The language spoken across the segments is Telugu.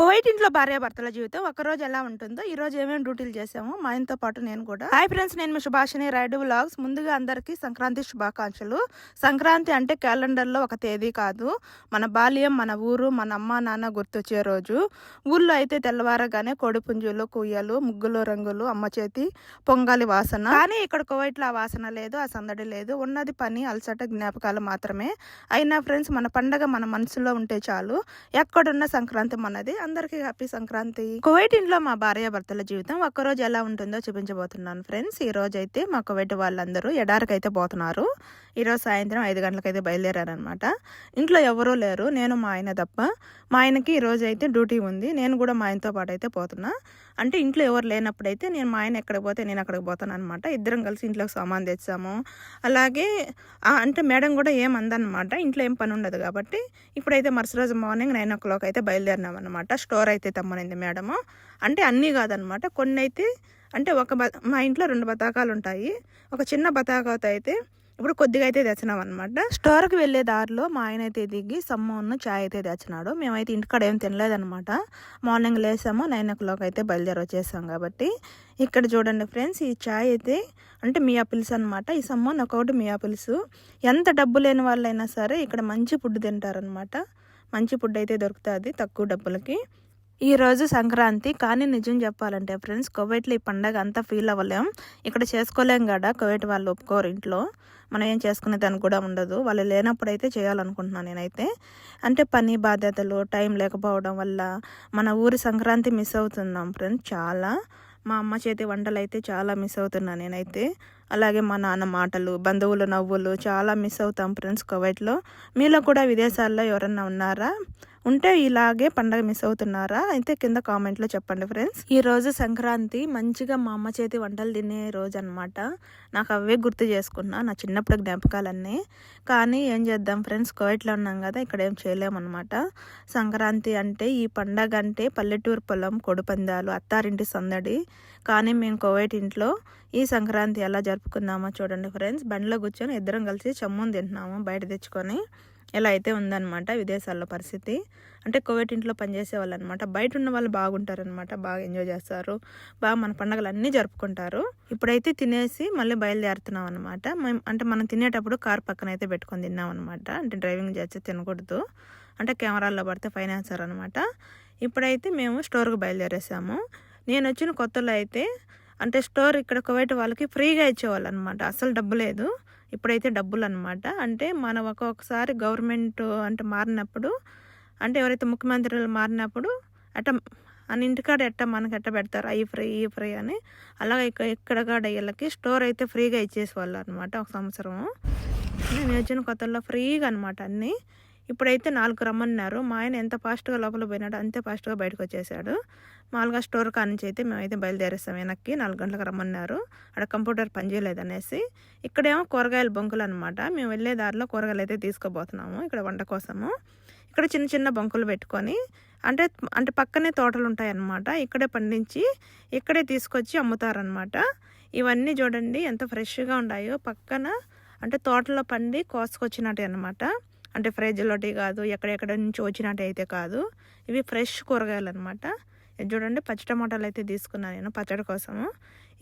కువైట్ ఇంట్లో భార్య భర్తల జీవితం ఒక రోజు ఎలా ఉంటుందో ఈ రోజు ఏమేమి డ్యూటీలు చేసామో మా ఆయనతో పాటు నేను కూడా. హాయ్ ఫ్రెండ్స్ నేను మీ సుభాషిని రైడ్ వ్లాగ్స్. ముందుగా అందరికీ సంక్రాంతి శుభాకాంక్షలు. సంక్రాంతి అంటే క్యాలెండర్లో ఒక తేదీ కాదు. మన బాల్యం మన ఊరు మన అమ్మ నాన్న గుర్తొచ్చే రోజు. ఊళ్ళో అయితే తెల్లవారగానే కోడిపుంజులు కుయ్యలు ముగ్గులు రంగులు అమ్మ చేతి పొంగలి వాసన. కానీ ఇక్కడ కువైట్లో ఆ వాసన లేదు ఆ సందడి లేదు. ఉన్నది పని అలసట జ్ఞాపకాలు మాత్రమే. అయినా ఫ్రెండ్స్ మన పండగ మన మనసులో ఉంటే చాలు. ఎక్కడున్న సంక్రాంతి మనది. అందరికీ హ్యాపీ సంక్రాంతి. కువైట్ ఇంట్లో మా భార్య భర్తల జీవితం ఒక్కరోజు ఎలా ఉంటుందో చూపించబోతున్నాను ఫ్రెండ్స్. ఈ రోజు అయితే మా కువైట్ వాళ్ళందరూ ఎడారికి అయితే పోతున్నారు ఈరోజు సాయంత్రం ఐదు గంటలకైతే బయలుదేరారనమాట ఇంట్లో ఎవరూ లేరు. నేను మా ఆయన తప్ప. మా ఆయనకి ఈ అయితే డ్యూటీ ఉంది. నేను కూడా మా ఆయనతో పాటు అయితే పోతున్నా. అంటే ఇంట్లో ఎవరు లేనప్పుడైతే నేను మా ఆయన ఎక్కడికి పోతే నేను అక్కడికి పోతాను అనమాట ఇద్దరం కలిసి ఇంట్లోకి సామాన్ తెచ్చాము. అలాగే అంటే మేడం కూడా ఏమందనమాట ఇంట్లో ఏం పని ఉండదు కాబట్టి ఇప్పుడైతే మరుసటి రోజు మార్నింగ్ నైన్ ఓ క్లాక్ అయితే బయలుదేరినాం అనమాట స్టోర్ అయితే తమ్మనింది మేడము. అంటే అన్నీ కాదనమాట కొన్ని అయితే అంటే ఒక బ మా ఇంట్లో రెండు బతాకాలు ఉంటాయి ఒక చిన్న బతాకాతో అయితే ఇప్పుడు కొద్దిగా అయితే తెచ్చినాం అనమాట స్టోర్కి వెళ్ళే దారిలో మా ఆయన అయితే దిగి సమ్మోన్న చాయ్ అయితే తెచ్చినాడు. మేమైతే ఇంటికాడ ఏం తినలేదనమాట మార్నింగ్ లేసాము నైన్ ఓ క్లాక్ అయితే బయలుదేరి వచ్చేసాం కాబట్టి. ఇక్కడ చూడండి ఫ్రెండ్స్ ఈ చాయ్ అయితే అంటే మియా పిల్స్ అనమాట ఈ సమ్మోన్ ఒకటి మియా పిల్స్. ఎంత డబ్బు లేని వాళ్ళైనా సరే ఇక్కడ మంచి ఫుడ్ తింటారనమాట మంచి ఫుడ్ అయితే దొరుకుతుంది తక్కువ డబ్బులకి. ఈరోజు సంక్రాంతి కానీ నిజం చెప్పాలంటే ఫ్రెండ్స్ కువైట్లో ఈ పండగ అంతా ఫీల్ అవ్వలేం. ఇక్కడ చేసుకోలేం కదా కువైట్ వాళ్ళు ఒప్పుకోరు ఇంట్లో. మనం ఏం చేసుకునే దానికి కూడా ఉండదు. వాళ్ళు లేనప్పుడు అయితే చేయాలనుకుంటున్నాను నేనైతే. అంటే పని బాధ్యతలు టైం లేకపోవడం వల్ల మన ఊరి సంక్రాంతి మిస్ అవుతున్నాం ఫ్రెండ్స్ చాలా. మా అమ్మ చేతి వంటలు అయితే చాలా మిస్ అవుతున్నాను నేనైతే. అలాగే మా నాన్న మాటలు బంధువులు నవ్వులు చాలా మిస్ అవుతాం ఫ్రెండ్స్ కువైట్లో మీలో కూడా విదేశాల్లో ఎవరన్నా ఉన్నారా? ఉంటే ఇలాగే పండగ మిస్ అవుతున్నారా? అయితే కింద కామెంట్లో చెప్పండి ఫ్రెండ్స్. ఈ రోజు సంక్రాంతి మంచిగా మా అమ్మ చేతి వంటలు తినే రోజు అనమాట నాకు అవే గుర్తు చేసుకున్నా నా చిన్నప్పుడు జ్ఞాపకాలన్నీ. కానీ ఏం చేద్దాం ఫ్రెండ్స్ కోవిడ్లో ఉన్నాం కదా ఇక్కడ ఏం చేయలేమన్నమాట. సంక్రాంతి అంటే ఈ పండగ అంటే పల్లెటూరు పొలం కొడుపందాలు అత్తారింటి సందడి. కానీ మేము కోవిడ్ ఇంట్లో ఈ సంక్రాంతి ఎలా జరుపుకున్నామో చూడండి ఫ్రెండ్స్. బండిలో కూర్చొని ఇద్దరం కలిసి చమ్ముని తింటున్నాము బయట తెచ్చుకొని. ఇలా అయితే ఉందన్నమాట విదేశాల్లో పరిస్థితి. అంటే కోవిడ్ ఇంట్లో పనిచేసే వాళ్ళు అనమాట బయట ఉన్న వాళ్ళు బాగుంటారనమాట బాగా ఎంజాయ్ చేస్తారు. బాగా మన పండుగలు అన్నీ జరుపుకుంటారు. ఇప్పుడైతే తినేసి మళ్ళీ బయలుదేరుతున్నాం అనమాట మేము అంటే మనం తినేటప్పుడు కార్ పక్కన అయితే పెట్టుకొని తిన్నాం అనమాట అంటే డ్రైవింగ్ చేస్తే తినకూడదు. అంటే కెమెరాల్లో పడితే ఫైనాన్సర్ అనమాట ఇప్పుడైతే మేము స్టోర్కి బయలుదేరేసాము. నేను వచ్చిన కొత్తలో అయితే అంటే స్టోర్ ఇక్కడ కువైట్ వాళ్ళకి ఫ్రీగా ఇచ్చేవాళ్ళు అనమాట అసలు డబ్బు లేదు. ఇప్పుడైతే డబ్బులు అనమాట అంటే మనం ఒక్కొక్కసారి గవర్నమెంట్ అంటే మారినప్పుడు అంటే ఎవరైతే ముఖ్యమంత్రులు మారినప్పుడు అట్ట అని ఇంటికాడ ఎట్ట మనకి ఎట్ట పెడతారు అవి ఫ్రీ ఈ ఫ్రీ అని అలాగే ఇక్కడ ఇక్కడ కాడ వీళ్ళకి స్టోర్ అయితే ఫ్రీగా ఇచ్చేసేవాళ్ళు అనమాట ఒక సంవత్సరం నేను వచ్చిన కొత్తలో ఫ్రీగా అనమాట అన్నీ. ఇప్పుడైతే నాలుగు రమ్మన్నారు. మా ఆయన ఎంత ఫాస్ట్గా లోపల పోయినాడు అంతే ఫాస్ట్గా బయటకు వచ్చేసాడు మామూలుగా స్టోర్ కానుంచి అయితే మేమైతే బయలుదేరేస్తాం వెనక్కి. నాలుగు గంటలకు రమ్మన్నారు. అక్కడ కంప్యూటర్ పనిచేయలేదు అనేసి ఇక్కడేమో కూరగాయల బొంకులు అనమాట మేము వెళ్ళే దారిలో కూరగాయలు అయితే తీసుకోబోతున్నాము ఇక్కడ వంట కోసము. ఇక్కడ చిన్న చిన్న బొంకులు పెట్టుకొని అంటే అంటే పక్కనే తోటలు ఉంటాయన్నమాట. ఇక్కడే పండించి ఇక్కడే తీసుకొచ్చి అమ్ముతారనమాట ఇవన్నీ చూడండి ఎంత ఫ్రెష్గా ఉన్నాయో. పక్కన అంటే తోటలో పండి కోసుకొచ్చినట్టే అనమాట అంటే ఫ్రిడ్జ్లోటి కాదు ఎక్కడెక్కడ నుంచి వచ్చినట్టు అయితే కాదు. ఇవి ఫ్రెష్ కూరగాయలు అనమాట ఇది చూడండి పచ్చి టమాటాలు అయితే తీసుకున్నాను నేను పచ్చడి కోసము.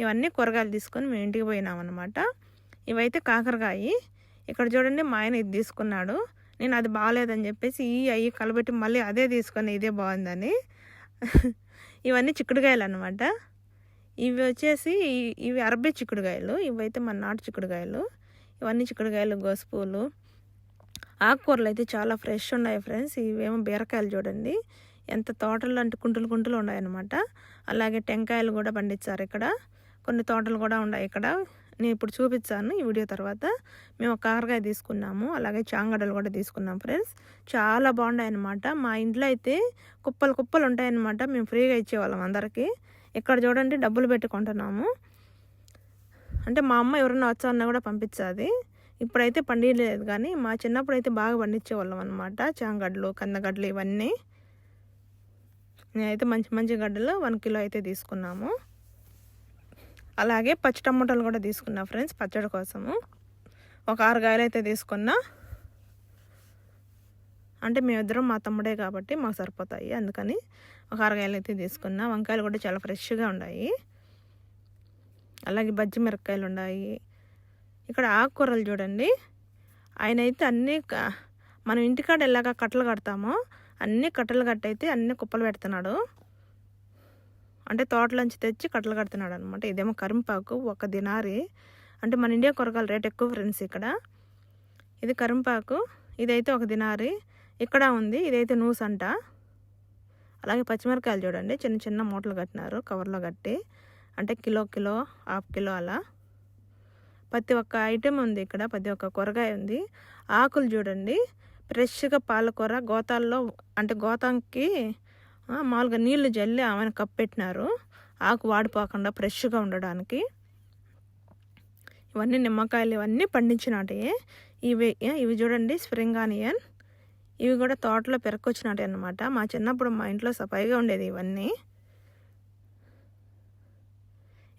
ఇవన్నీ కూరగాయలు తీసుకొని మేము ఇంటికి పోయినాం అనమాట ఇవైతే కాకరకాయ. ఇక్కడ చూడండి మా ఆయన ఇది తీసుకున్నాడు. నేను అది బాగాలేదని చెప్పేసి ఈ అయ్యి కలబెట్టి మళ్ళీ అదే తీసుకొని ఇదే బాగుందని. ఇవన్నీ చిక్కుడుకాయలు అనమాట ఇవి వచ్చేసి ఇవి అరబీ చిక్కుడుకాయలు. ఇవైతే మన నాటు చిక్కుడుకాయలు. ఇవన్నీ చిక్కుడుకాయలు గోసుపూలు ఆకుకూరలు అయితే చాలా ఫ్రెష్ ఉన్నాయి ఫ్రెండ్స్. ఇవేమో బీరకాయలు చూడండి. ఎంత తోటలు అంటే కుంటులు కుంటులు ఉన్నాయన్నమాట. అలాగే టెంకాయలు కూడా పండించారు ఇక్కడ. కొన్ని తోటలు కూడా ఉన్నాయి ఇక్కడ. నేను ఇప్పుడు చూపించాను ఈ వీడియో తర్వాత. మేము కారకాయ కాకరకాయ తీసుకున్నాము. అలాగే చాంగడలు కూడా తీసుకున్నాం ఫ్రెండ్స్. చాలా బాగున్నాయి అనమాట మా ఇంట్లో అయితే కుప్పలు కుప్పలు ఉంటాయన్నమాట. మేము ఫ్రీగా ఇచ్చేవాళ్ళం అందరికీ. ఇక్కడ చూడండి డబ్బులు పెట్టుకుంటున్నాము అంటే మా అమ్మ ఎవరన్నా వచ్చా అన్నా కూడా పంపించాది. ఇప్పుడైతే పండియలేదు కానీ మా చిన్నప్పుడు అయితే బాగా పండించేవాళ్ళం అనమాట చాంగడ్లు కందగడ్డలు ఇవన్నీ. నేనైతే మంచి మంచి గడ్డలు వన్ కిలో అయితే తీసుకున్నాము. అలాగే పచ్చి టమాటాలు కూడా తీసుకున్నా ఫ్రెండ్స్ పచ్చడి కోసము. ఒక ఆరు కాయలు అయితే తీసుకున్నా. అంటే మేమిద్దరం మా తమ్ముడే కాబట్టి మాకు సరిపోతాయి. అందుకని ఒక అరకాయలు అయితే తీసుకున్నా. వంకాయలు కూడా చాలా ఫ్రెష్గా ఉన్నాయి. అలాగే బజ్జి మిరపకాయలు ఉన్నాయి. ఇక్కడ ఆకుకూరలు చూడండి. ఆయన అయితే అన్నీ క- మనం ఇంటికాడ ఎలాగ కట్టలు కడతామో అన్ని కట్టలు కట్టయితే అన్ని కుప్పలు పెడుతున్నాడు. అంటే తోటలోంచి తెచ్చి కట్టలు కడుతున్నాడు అనమాట ఇదేమో కరింపాకు ఒక దినారి. అంటే మన ఇండియా కూరగాయల రేట్ ఎక్కువ ఫ్రెండ్స్ ఇక్కడ. ఇది కరింపాకు ఇదైతే ఒక దినారి. ఇక్కడ ఉంది ఇదైతే నూస్ అంట. అలాగే పచ్చిమిరకాయలు చూడండి చిన్న చిన్న మూటలు కట్టినారు కవర్లో కట్టి. అంటే కిలో కిలో హాఫ్ కిలో అలా. ప్రతి ఒక్క ఐటెం ఉంది ఇక్కడ ప్రతి ఒక్క కూరగాయ ఉంది. ఆకులు చూడండి. ఫ్రెష్గా పాలకూర గోతాల్లో అంటే గోతాంకి మామూలుగా నీళ్ళు జల్లి ఆమెను కప్పెట్టినారు ఆకు వాడిపోకుండా ఫ్రెష్గా ఉండడానికి. ఇవన్నీ నిమ్మకాయలు ఇవన్నీ పండించినటే. ఇవి ఇవి చూడండి స్ప్రింగ్ ఆనియన్ ఇవి కూడా తోటలో పెరకొచ్చినట్టే అనమాట మా చిన్నప్పుడు మా ఇంట్లో సఫాయిగా ఉండేది ఇవన్నీ.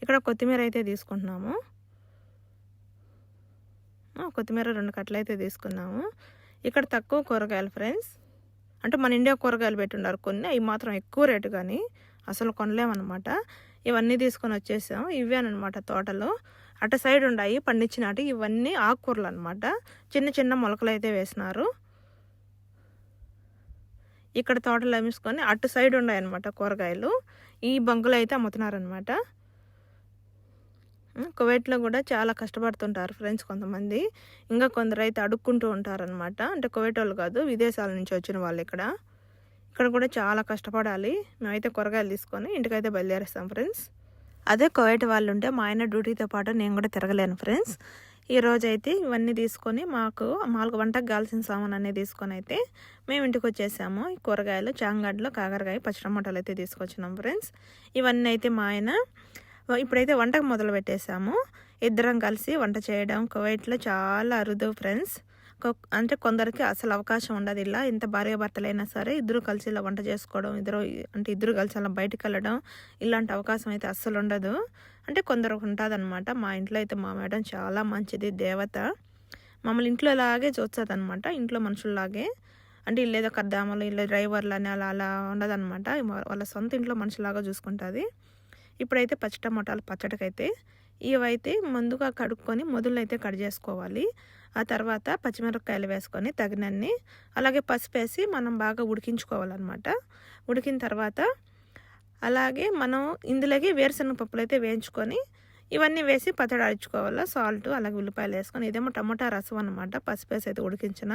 ఇక్కడ కొత్తిమీర అయితే తీసుకుంటున్నాము. కొత్తిమీర రెండు కట్టలు అయితే తీసుకున్నాము ఇక్కడ తక్కువ కూరగాయలు ఫ్రెండ్స్. అంటే మన ఇండియా కూరగాయలు పెట్టుండారు కొన్ని అవి మాత్రం ఎక్కువ రేటు కానీ అసలు కొనలేమన్నమాట. ఇవన్నీ తీసుకొని వచ్చేసాం ఇవేనమాట తోటలో. అటు సైడ్ ఉన్నాయి పండించినట్టు ఇవన్నీ ఆకుకూరలు అనమాట చిన్న చిన్న మొలకలు అయితే వేసినారు. ఇక్కడ తోటలు అమ్మేసుకొని అటు సైడ్ ఉన్నాయి అనమాట కూరగాయలు. ఈ బంకులు అయితే అమ్ముతున్నారనమాట కువైట్లో కూడా చాలా కష్టపడుతుంటారు ఫ్రెండ్స్ కొంతమంది. ఇంకా కొందరు అయితే అడుక్కుంటూ ఉంటారనమాట అంటే కువైట్ వాళ్ళు కాదు విదేశాల నుంచి వచ్చిన వాళ్ళు ఇక్కడ. ఇక్కడ కూడా చాలా కష్టపడాలి. మేమైతే కూరగాయలు తీసుకొని ఇంటికైతే బయలుదేరేస్తాం ఫ్రెండ్స్. అదే కువైట్ వాళ్ళు ఉంటే మా ఆయన డ్యూటీతో పాటు నేను కూడా తిరగలేను ఫ్రెండ్స్. ఈరోజు అయితే ఇవన్నీ తీసుకొని మాకు మాకు వంటకు కావాల్సిన సామాన్ అన్నీ తీసుకొని అయితే మేము ఇంటికి వచ్చేసాము. ఈ కూరగాయలు చాంగడ్లు కాకరకాయ పచ్చి టమాటాలు అయితే తీసుకొచ్చినాం ఫ్రెండ్స్. ఇవన్నీ అయితే మా ఆయన ఇప్పుడైతే వంటకు మొదలు పెట్టేసాము. ఇద్దరం కలిసి వంట చేయడం కువైట్లో చాలా అరుదు ఫ్రెండ్స్. అంటే కొందరికి అసలు అవకాశం ఉండదు ఇలా. ఎంత భార్య భర్తలైనా సరే ఇద్దరు కలిసి ఇలా వంట చేసుకోవడం ఇద్దరు అంటే ఇద్దరు కలిసి అలా బయటకు వెళ్ళడం ఇలాంటి అవకాశం అయితే అస్సలు ఉండదు. అంటే కొందరు ఉంటుంది మా ఇంట్లో అయితే మా మేడం చాలా మంచిది దేవత. మమ్మల్ని ఇంట్లో లాగే చూస్తుంది అనమాట ఇంట్లో మనుషుల్లాగే. అంటే ఇల్లు ఏదో కద్దామలు ఇల్లు డ్రైవర్లు అని అలా అలా ఉండదన్నమాట. వాళ్ళ సొంత ఇంట్లో మనుషులాగా చూసుకుంటుంది. ఇప్పుడైతే పచ్చి టమాటాలు పచ్చడికైతే ఇవైతే ముందుగా కడుక్కొని మొదలు అయితే కట్ చేసుకోవాలి. ఆ తర్వాత పచ్చిమిరపకాయలు వేసుకొని తగినన్ని అలాగే పసుపు వేసి మనం బాగా ఉడికించుకోవాలన్నమాట. ఉడికిన తర్వాత అలాగే మనం ఇందులోకి వేరుశనగ పప్పులు అయితే వేయించుకొని ఇవన్నీ వేసి పచ్చడి అడుచుకోవాలా సాల్ట్ అలాగే ఉల్లిపాయలు వేసుకొని. ఇదేమో టమోటా రసం అనమాట పసిపేసి అయితే ఉడికించిన.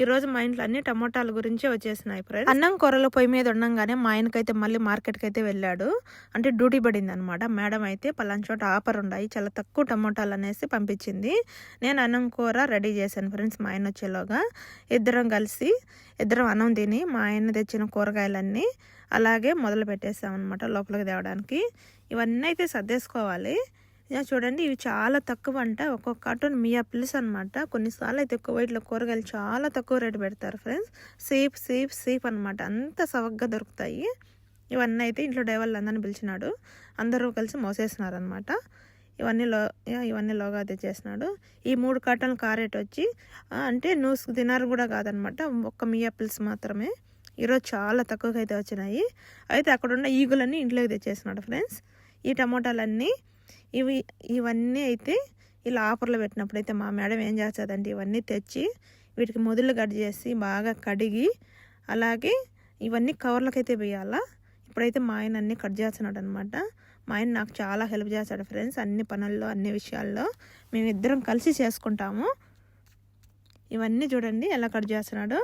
ఈరోజు మా ఇంట్లో అన్ని టమోటాల గురించే వచ్చేసినాయి ఫ్రెండ్స్. అన్నం కూరలో పొయ్యి మీద ఉండంగానే మా ఆయనకైతే మళ్ళీ మార్కెట్కి అయితే వెళ్ళాడు. అంటే డ్యూటీ పడింది అనమాట మేడం అయితే పలానా చోట ఆఫర్ ఉన్నాయి చాలా తక్కువ టమోటాలు అనేసి పంపించింది. నేను అన్నం కూర రెడీ చేశాను ఫ్రెండ్స్ మా ఆయన వచ్చేలోగా. ఇద్దరం కలిసి ఇద్దరం అన్నం తిని మా ఆయన తెచ్చిన కూరగాయలన్నీ అలాగే మొదలు పెట్టేసామన్నమాట లోపలికి తేవడానికి. ఇవన్నీ అయితే సర్దేసుకోవాలి. చూడండి ఇవి చాలా తక్కువ అంట ఒక్కొక్క కార్టూన్ మియా ప్లస్ అనమాట కొన్నిసార్లు అయితే కువైట్లో కూరగాయలు చాలా తక్కువ రేటు పెడతారు ఫ్రెండ్స్ సేఫ్ సేఫ్ సేఫ్ అనమాట అంత సవగ్గా దొరుకుతాయి. ఇవన్నీ అయితే ఇంట్లో డ్రైవర్లు అందరిని పిలిచినాడు. అందరూ కలిసి మోసేసినారనమాట ఇవన్నీ లో యా, ఇవన్నీ లోగా తెచ్చేసినాడు ఈ మూడు కార్టన్ల కారేట్ వచ్చి అంటే నూస్ తినారు కూడా కాదనమాట ఒక్క మియా పిల్స్ మాత్రమే. ఈరోజు చాలా తక్కువగా అయితే వచ్చినాయి. అయితే అక్కడ ఉన్న ఈగులన్నీ ఇంట్లోకి తెచ్చేసినాడు ఫ్రెండ్స్ ఈ టమోటాలన్నీ ఇవి ఇవన్నీ అయితే ఇలా ఆఫర్లో పెట్టినప్పుడు అయితే మా మేడం ఏం చేస్తుందంటే ఇవన్నీ తెచ్చి వీటికి మొదలు కట్ చేసి బాగా కడిగి అలాగే ఇవన్నీ కవర్లకైతే వేయాలా. ఇప్పుడైతే మా ఆయన అన్నీ కట్ చేస్తున్నాడు అనమాట మా ఆయన నాకు చాలా హెల్ప్ చేస్తాడు ఫ్రెండ్స్ అన్ని పనుల్లో అన్ని విషయాల్లో. మేమిద్దరం కలిసి చేసుకుంటాము. ఇవన్నీ చూడండి ఎలా కట్ చేస్తున్నాడు.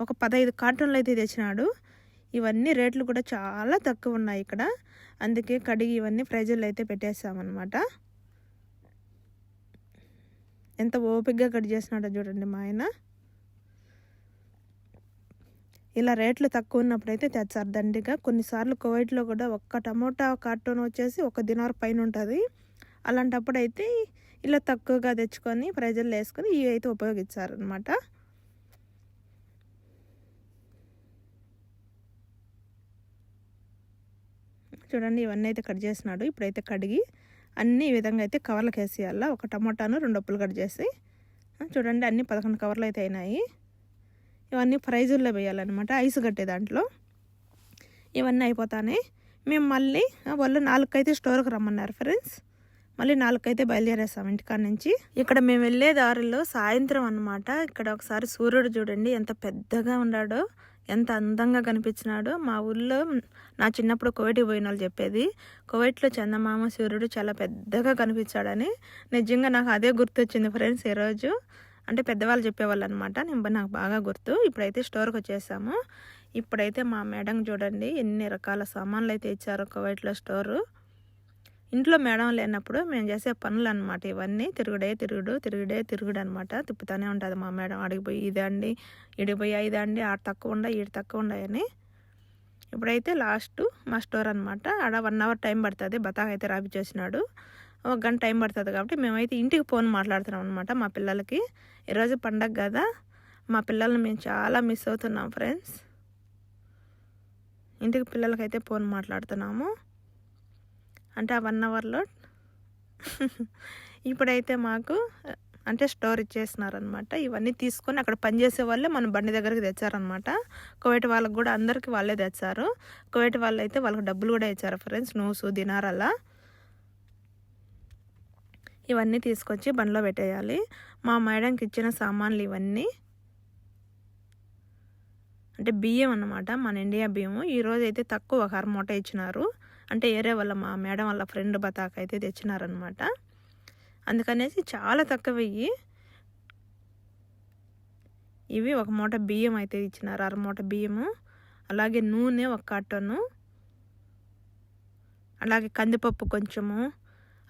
ఒక పదహైదు కార్టూన్లు అయితే తెచ్చినాడు. ఇవన్నీ రేట్లు కూడా చాలా తక్కువ ఉన్నాయి ఇక్కడ. అందుకే కడిగి ఇవన్నీ ఫ్రైజర్లో అయితే పెట్టేస్తామన్నమాట. ఎంత ఓపిక్గా కట్ చేసినాడో చూడండి మా ఆయన. ఇలా రేట్లు తక్కువ ఉన్నప్పుడైతే తెచ్చారు దండిగా. కొన్నిసార్లు కోవిడ్లో కూడా ఒక్క టమోటా కార్టూన్ వచ్చేసి ఒక దినార్ పైన ఉంటుంది. అలాంటప్పుడు అయితే ఇలా తక్కువగా తెచ్చుకొని ప్రైజులు వేసుకొని ఇవి అయితే ఉపయోగించారనమాట చూడండి ఇవన్నీ అయితే కట్ చేసినాడు. ఇప్పుడైతే కడిగి అన్ని ఈ విధంగా అయితే కవర్లకు వేసేయాల. ఒక టమోటాను రెండు ఉప్పులు కట్ చేసి. చూడండి అన్ని పదకొండు కవర్లు అయితే అయినాయి. ఇవన్నీ ప్రైజుల్లో వేయాలన్నమాట. ఐస్ కట్టే దాంట్లో. ఇవన్నీ అయిపోతాయి మేము మళ్ళీ వాళ్ళు నాలుగుకైతే స్టోర్కి రమ్మన్నారు ఫ్రెండ్స్. మళ్ళీ నాలుగైతే బయలుదేరేస్తాం ఇంటికాడ నుంచి. ఇక్కడ మేము వెళ్ళే దారిలో సాయంత్రం అన్నమాట. ఇక్కడ ఒకసారి సూర్యుడు చూడండి ఎంత పెద్దగా ఉన్నాడో ఎంత అందంగా కనిపించినాడో. మా ఊళ్ళో నా చిన్నప్పుడు కువైట్కి పోయిన వాళ్ళు చెప్పేది కోవైట్లో చందమామ సూర్యుడు చాలా పెద్దగా కనిపించాడని. నిజంగా నాకు అదే గుర్తొచ్చింది ఫ్రెండ్స్ ఈరోజు. అంటే పెద్దవాళ్ళు చెప్పేవాళ్ళు అనమాట నేను నాకు బాగా గుర్తు. ఇప్పుడైతే స్టోర్కి వచ్చేసాము. ఇప్పుడైతే మా మేడం చూడండి ఎన్ని రకాల సామాన్లు అయితే ఇచ్చారో కోవైట్లో స్టోరు. ఇంట్లో మేడం లేనప్పుడు మేము చేసే పనులు అనమాట ఇవన్నీ. తిరుగుడే తిరుగుడు తిరుగుడే తిరుగుడు అనమాట తిప్పుతూనే ఉంటుంది మా మేడం. అడిగిపోయి ఇదండి అండి ఇడిపోయి ఇది అండి ఆడ తక్కువ ఉండ ఈడ తక్కువ ఉండయని ఇప్పుడైతే లాస్ట్ మా స్టోర్ అనమాట ఆడ వన్ అవర్ టైం పడుతుంది. బతాక్ అయితే రాపిచ్చేసినాడు ఒక గంట టైం పడుతుంది కాబట్టి మేమైతే ఇంటికి ఫోన్ మాట్లాడుతున్నాం అనమాట మా పిల్లలకి. ఈరోజు పండగ కదా. మా పిల్లల్ని మేము చాలా మిస్ అవుతున్నాం ఫ్రెండ్స్. ఇంటికి పిల్లలకైతే ఫోన్ మాట్లాడుతున్నాము. అంటే ఆ వన్ అవర్లో ఇప్పుడైతే మాకు అంటే స్టోర్ ఇచ్చేసినారనమాట. ఇవన్నీ తీసుకొని అక్కడ పనిచేసే వాళ్ళే మన బండి దగ్గరికి తెచ్చారనమాట. కువైట్ వాళ్ళకి కూడా అందరికీ వాళ్ళే తెచ్చారు. కువైట్ వాళ్ళు అయితే వాళ్ళకి డబ్బులు కూడా ఇచ్చారు ఫ్రెండ్స్ నూసు దినారలా. ఇవన్నీ తీసుకొచ్చి బండిలో పెట్టేయాలి. మా మేడంకి ఇచ్చిన సామాన్లు ఇవన్నీ. అంటే బియ్యం అన్నమాట మన ఇండియా బియ్యము. ఈరోజు అయితే తక్కువ ఒక మూట ఇచ్చినారు. అంటే ఏరే వాళ్ళ మా మేడం వాళ్ళ ఫ్రెండ్ బతాక అయితే తెచ్చినారనమాట అందుకనేసి చాలా తక్కువ ఇవి ఇవి ఒక మూట బియ్యం అయితే ఇచ్చినారు అర మూట బియ్యము అలాగే నూనె ఒక కట్టను అలాగే కందిపప్పు కొంచెము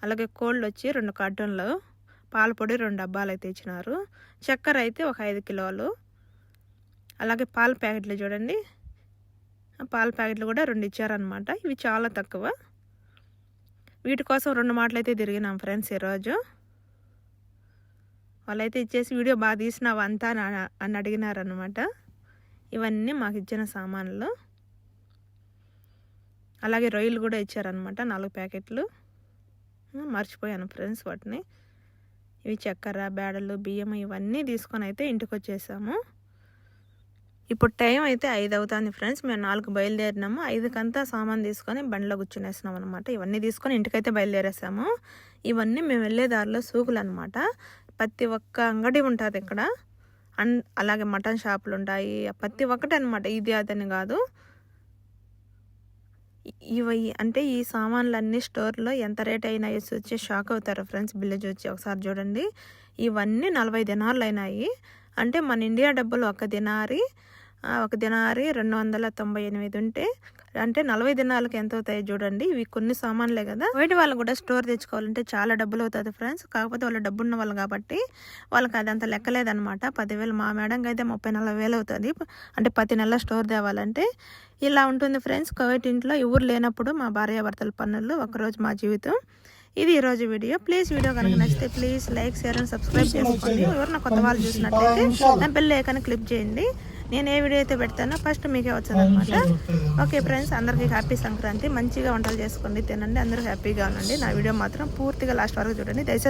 అలాగే కోల్డ్ వచ్చి రెండు కార్టన్లు పాలపొడి రెండు డబ్బాలు అయితే ఇచ్చినారు. చక్కెర అయితే ఒక ఐదు కిలోలు అలాగే పాల ప్యాకెట్లు చూడండి పాల ప్యాకెట్లు కూడా రెండు ఇచ్చారనమాట ఇవి చాలా తక్కువ. వీటి కోసం రెండు మాటలు అయితే తిరిగినాం ఫ్రెండ్స్ ఈరోజు. వాళ్ళైతే ఇచ్చేసి వీడియో బాగా తీసినావు అంతా అని- అడిగినారనమాట ఇవన్నీ మాకు ఇచ్చిన సామాన్లు. అలాగే రొయ్యలు కూడా ఇచ్చారనమాట నాలుగు ప్యాకెట్లు. మర్చిపోయాను ఫ్రెండ్స్ వాటిని. ఇవి చక్కెర బేడలు బియ్యం ఇవన్నీ తీసుకొని అయితే ఇంటికి వచ్చేసాము. ఇప్పుడు టైం అయితే ఐదు అవుతుంది ఫ్రెండ్స్. మేము నాలుగు బయలుదేరినాము. ఐదుకంతా సామాన్ తీసుకొని బండిలో కూర్చునేసినాం అనమాట ఇవన్నీ తీసుకొని ఇంటికైతే బయలుదేరేసాము. ఇవన్నీ మేము వెళ్ళే దారిలో సూకులు అనమాట ప్రతి ఒక్క అంగడి ఉంటుంది ఇక్కడ. అన్ అలాగే మటన్ షాపులు ఉంటాయి. ప్రతి ఒక్కటి అనమాట ఇది అదని కాదు. ఇవి అంటే ఈ సామాన్లు స్టోర్లో ఎంత రేట్ అయినా చూసి వచ్చి షాక్ అవుతారు ఫ్రెండ్స్. బిల్లు చూసి ఒకసారి చూడండి. ఇవన్నీ నలభై దినార్లు అయినాయి. అంటే మన ఇండియా డబ్బులు ఒక దినారి ఒక దినారి రెండు వందల తొంభై ఎనిమిది ఉంటే అంటే నలభై దినాలకు ఎంత అవుతాయి చూడండి. ఇవి కొన్ని సామాన్లే కదా. బయట వాళ్ళు కూడా స్టోర్ తెచ్చుకోవాలంటే చాలా డబ్బులు అవుతుంది ఫ్రెండ్స్. కాకపోతే వాళ్ళు డబ్బు ఉన్న వాళ్ళు కాబట్టి వాళ్ళకి అదంత లెక్కలేదనమాట పదివేలు మా మేడంకి అయితే ముప్పై నలభై వేలు అవుతుంది. అంటే ప్రతి నెల స్టోర్ తేవాలంటే ఇలా ఉంటుంది ఫ్రెండ్స్. కోవిడ్ ఇంట్లో ఎవరు లేనప్పుడు మా భార్యాభర్తల పనులు ఒకరోజు మా జీవితం. ఇది ఈ రోజు వీడియో. ప్లీజ్ వీడియో కనుక నచ్చితే please like share and subscribe చేసుకోండి. ఎవరైనా కొత్త వాళ్ళు చూసినట్లయితే నా బెల్ ఐకాన్ క్లిక్ చేయండి. నేను ఏ వీడియో అయితే పెడతానో ఫస్ట్ మీకే వచ్చేది అనమాట ఓకే ఫ్రెండ్స్ అందరికీ హ్యాపీ సంక్రాంతి. మంచిగా వంటలు చేసుకోండి తినండి అందరూ హ్యాపీగా ఉండండి. నా వీడియో మాత్రం పూర్తిగా లాస్ట్ వరకు చూడండి. దయచేసి